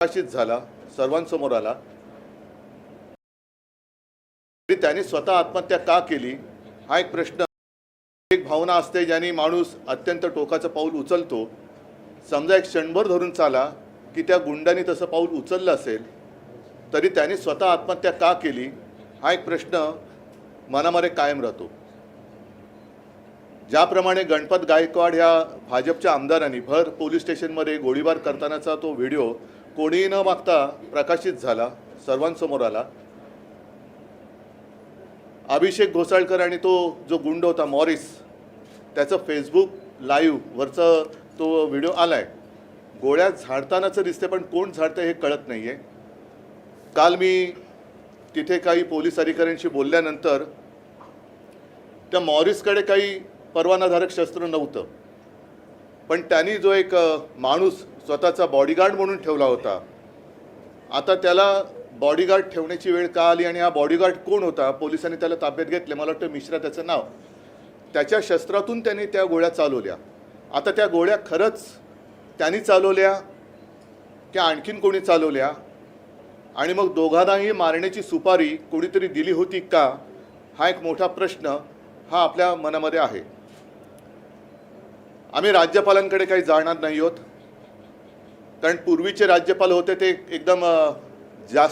प्रकाशित झाला सर्वांसमोर आला. तरी त्याने स्वतः आत्महत्या का केली? हा एक प्रश्न. एक भावना असते ज्याने माणूस अत्यंत टोकाचं पाऊल उचलतो. समजा एक क्षणभर धरून चाला की त्या गुंडाने तसं पाऊल उचललं असेल तरी त्याने स्वतः आत्महत्या का केली? हा एक प्रश्न मनामध्ये कायम राहतो. ज्याप्रमाणे गणपत गायकवाड ह्या भाजपच्या आमदारांनी भर पोलीस स्टेशनमध्ये गोळीबार करतानाचा तो व्हिडिओ कोणीही न मागता प्रकाशित झाला सर्वांसमोर आला. अभिषेक घोसाळकर आणि तो जो गुंड होता मॉरिस त्याचं फेसबुक लाईव्हवरचं तो व्हिडिओ आलाय. गोळ्या झाडतानाचं दिसते पण कोण झाडतं हे कळत नाही आहे काल मी तिथे काही पोलीस अधिकाऱ्यांशी बोलल्यानंतर त्या मॉरिसकडे काही परवानाधारक शस्त्र नव्हतं. पण त्यांनी जो एक माणूस स्वतःचा बॉडीगार्ड म्हणून ठेवला होता आता त्याला बॉडीगार्ड ठेवण्याची वेळ का आली आणि हा बॉडीगार्ड कोण होता? पोलिसांनी त्याला ताब्यात घेतले. मला वाटतं मिश्रा त्याचं नाव. त्याच्या शस्त्रातून त्याने त्या गोळ्या चालवल्या. आता त्या गोळ्या खरंच त्यांनी चालवल्या की आणखीन कोणी चालवल्या? आणि मग दोघांनाही मारण्याची सुपारी कोणीतरी दिली होती का? हा एक मोठा प्रश्न हा आपल्या मनामध्ये आहे. आम्ही राज्यपालांकडे काही जाणार नाही आहोत कारण पूर्वीचे राज्यपाल होते ते एकदम जास्त